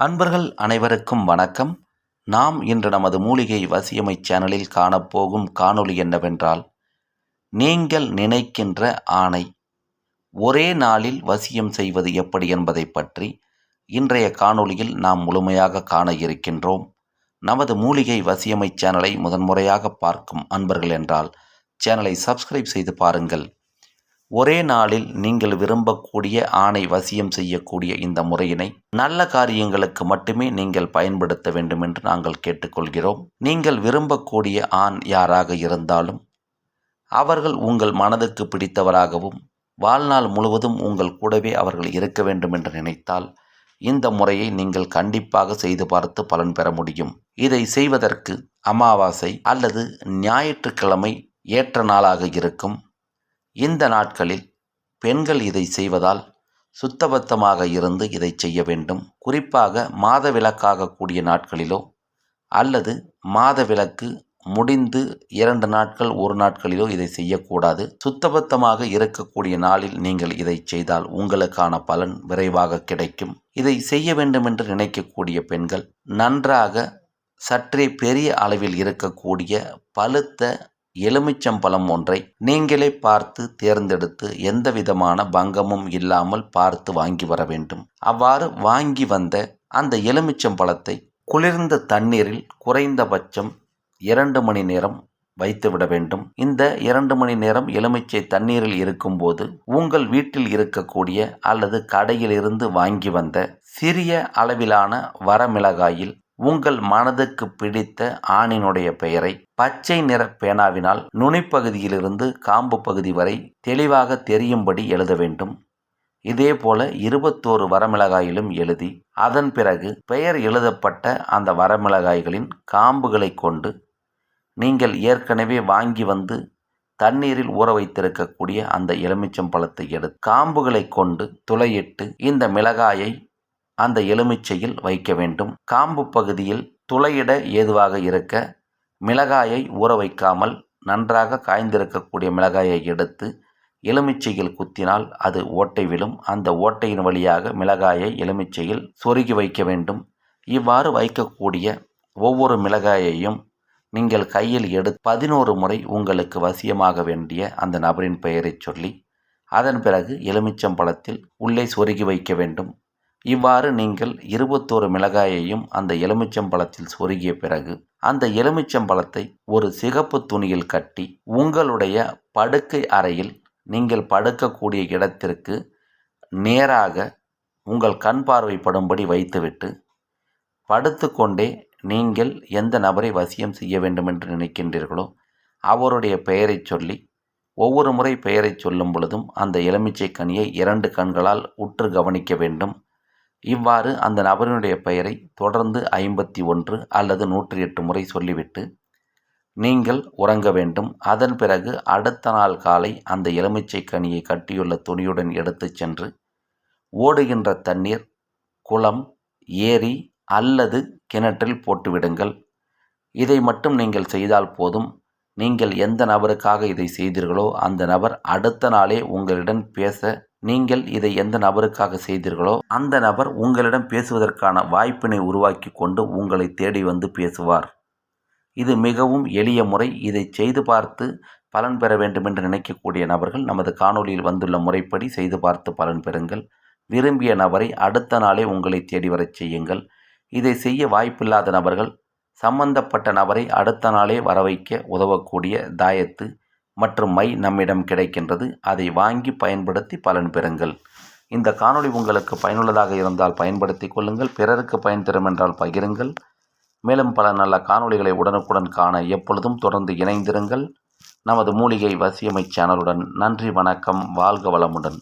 அன்பர்கள் அனைவருக்கும் வணக்கம். நாம் இன்று நமது மூலிகை வசியமை சேனலில் காணப்போகும் காணொளி என்னவென்றால் நீங்கள் நினைக்கின்ற ஆணை ஒரே நாளில் வசியம் செய்வது எப்படி என்பதை பற்றி இன்றைய காணொளியில் நாம் முழுமையாக காண இருக்கின்றோம். நமது மூலிகை வசியமை சேனலை முதன்முறையாக பார்க்கும் அன்பர்கள் என்றால் சேனலை சப்ஸ்கிரைப் செய்து பாருங்கள். ஒரே நாளில் நீங்கள் விரும்பக்கூடிய ஆணை வசியம் செய்யக்கூடிய இந்த முறையினை நல்ல காரியங்களுக்கு மட்டுமே நீங்கள் பயன்படுத்த வேண்டும் என்று நாங்கள் கேட்டுக்கொள்கிறோம். நீங்கள் விரும்பக்கூடிய ஆண் யாராக இருந்தாலும் அவர்கள் உங்கள் மனதுக்கு பிடித்தவராகவும் வாழ்நாள் முழுவதும் உங்கள் கூடவே அவர்கள் இருக்க வேண்டும் என்று நினைத்தால் இந்த முறையை நீங்கள் கண்டிப்பாக செய்து பார்த்து பலன் பெற முடியும். இதை செய்வதற்கு அமாவாசை அல்லது ஞாயிற்றுக்கிழமை ஏற்ற நாளாக இருக்கும். இந்த நாட்களில் பெண்கள் இதை செய்வதால் சுத்தபத்தமாக இருந்து இதை செய்ய வேண்டும். குறிப்பாக மாதவிலக்காக கூடிய நாட்களிலோ அல்லது மாதவிலக்கு முடிந்து இரண்டு நாட்கள் ஒரு நாட்களிலோ இதை செய்யக்கூடாது. சுத்தபத்தமாக இருக்கக்கூடிய நாளில் நீங்கள் இதை செய்தால் உங்களுக்கான பலன் விரைவாக கிடைக்கும். இதை செய்ய வேண்டும் என்று நினைக்கக்கூடிய பெண்கள் நன்றாக சற்றே பெரிய அளவில் இருக்கக்கூடிய பழுத்த எலுமிச்சம்பழம் ஒன்றை நீங்களே பார்த்து தேர்ந்தெடுத்து எந்த விதமான பங்கமும் இல்லாமல் பார்த்து வாங்கி வர வேண்டும். அவ்வாறு வாங்கி வந்த அந்த எலுமிச்சம்பழத்தை குளிர்ந்த தண்ணீரில் குறைந்தபட்சம் இரண்டு மணி நேரம் வைத்துவிட வேண்டும். இந்த இரண்டு மணி நேரம் எலுமிச்சை தண்ணீரில் இருக்கும்போது உங்கள் வீட்டில் இருக்கக்கூடிய அல்லது கடையிலிருந்து வாங்கி வந்த சிறிய அளவிலான வரமிளகாயில் உங்கள் மனதுக்கு பிடித்த ஆணினுடைய பெயரை பச்சை நிற பேனாவினால் நுனிப்பகுதியிலிருந்து காம்பு பகுதி வரை தெளிவாக தெரியும்படி எழுத வேண்டும். இதேபோல இருபத்தோரு வரமிளகாயிலும் எழுதி அதன் பிறகு பெயர் எழுதப்பட்ட அந்த வரமிளகாய்களின் காம்புகளை கொண்டு நீங்கள் ஏற்கனவே வாங்கி வந்து தண்ணீரில் ஊற வைத்திருக்கக்கூடிய அந்த எலுமிச்சம் பழத்தை எடுத்து காம்புகளை கொண்டு துளையிட்டு இந்த மிளகாயை அந்த எலுமிச்சையில் வைக்க வேண்டும். காம்பு பகுதியில் துளையிட ஏதுவாக இருக்க மிளகாயை ஊற வைக்காமல் நன்றாக காய்ந்திருக்கக்கூடிய மிளகாயை எடுத்து எலுமிச்சையில் குத்தினால் அது ஓட்டை விழும். அந்த ஓட்டையின் வழியாக மிளகாயை எலுமிச்சையில் சொருகி வைக்க வேண்டும். இவ்வாறு வைக்கக்கூடிய ஒவ்வொரு மிளகாயையும் நீங்கள் கையில் எடு பதினோரு முறை உங்களுக்கு வசியமாக வேண்டிய அந்த நபரின் பெயரை சொல்லி அதன் பிறகு எலுமிச்சம்பழத்தில் உள்ளே சொருகி வைக்க வேண்டும். இவ்வாறு நீங்கள் இருபத்தோரு மிளகாயையும் அந்த எலுமிச்சம்பழத்தில் சொருகிய பிறகு அந்த எலுமிச்சம்பழத்தை ஒரு சிகப்பு துணியில் கட்டி உங்களுடைய படுக்கை அறையில் நீங்கள் படுக்கக்கூடிய இடத்திற்கு நேராக உங்கள் கண் பார்வைப்படும்படி வைத்துவிட்டு படுத்துக்கொண்டே நீங்கள் எந்த நபரை வசியம் செய்ய வேண்டும் என்று நினைக்கின்றீர்களோ அவருடைய பெயரை சொல்லி ஒவ்வொரு முறை பெயரை சொல்லும் பொழுதும் அந்த எலுமிச்சை கனியை இரண்டு கண்களால் உற்று கவனிக்க வேண்டும். இவ்வாறு அந்த நபரினுடைய பெயரை தொடர்ந்து ஐம்பத்தி ஒன்று அல்லது நூற்றி எட்டு முறை சொல்லிவிட்டு நீங்கள் உறங்க வேண்டும். அதன் பிறகு அடுத்த நாள் காலை அந்த எலுமிச்சை கனியை கட்டியுள்ள துணியுடன் எடுத்துச் சென்று ஓடுகின்ற தண்ணீர் குளம் ஏரி அல்லது கிணற்றில் போட்டுவிடுங்கள். இதை மட்டும் நீங்கள் செய்தால் போதும். நீங்கள் எந்த நபருக்காக இதை செய்தீர்களோ அந்த நபர் அடுத்த நாளே உங்களிடம் பேச நீங்கள் இதை எந்த நபருக்காக செய்தீர்களோ அந்த நபர் உங்களிடம் பேசுவதற்கான வாய்ப்பினை உருவாக்கி கொண்டு உங்களை தேடி வந்து பேசுவார். இது மிகவும் எளிய முறை. இதை செய்து பார்த்து பலன் பெற வேண்டும் என்று நினைக்கக்கூடிய நபர்கள் நமது காணொளியில் வந்துள்ள முறைப்படி செய்து பார்த்து பலன் பெறுங்கள். விரும்பிய நபரை அடுத்த நாளே உங்களை தேடி வரச் செய்யுங்கள். இதை செய்ய வாய்ப்பில்லாத நபர்கள் சம்பந்தப்பட்ட நபரை அடுத்த நாளே வர வைக்க உதவக்கூடிய தாயத்து மற்றும் மை நம்மிடம் கிடைக்கின்றது. அதை வாங்கி பயன்படுத்தி பலன் பெறுங்கள். இந்த காணொளி உங்களுக்கு பயனுள்ளதாக இருந்தால் பயன்படுத்தி கொள்ளுங்கள். பிறருக்கு பயன் தரும் என்றால் பகிருங்கள். மேலும் பல நல்ல காணொளிகளை உடனுக்குடன் காண எப்பொழுதும் தொடர்ந்து இணைந்திருங்கள். நமது மூலிகை வசியமை சேனலுடன் நன்றி வணக்கம் வாழ்க வளமுடன்.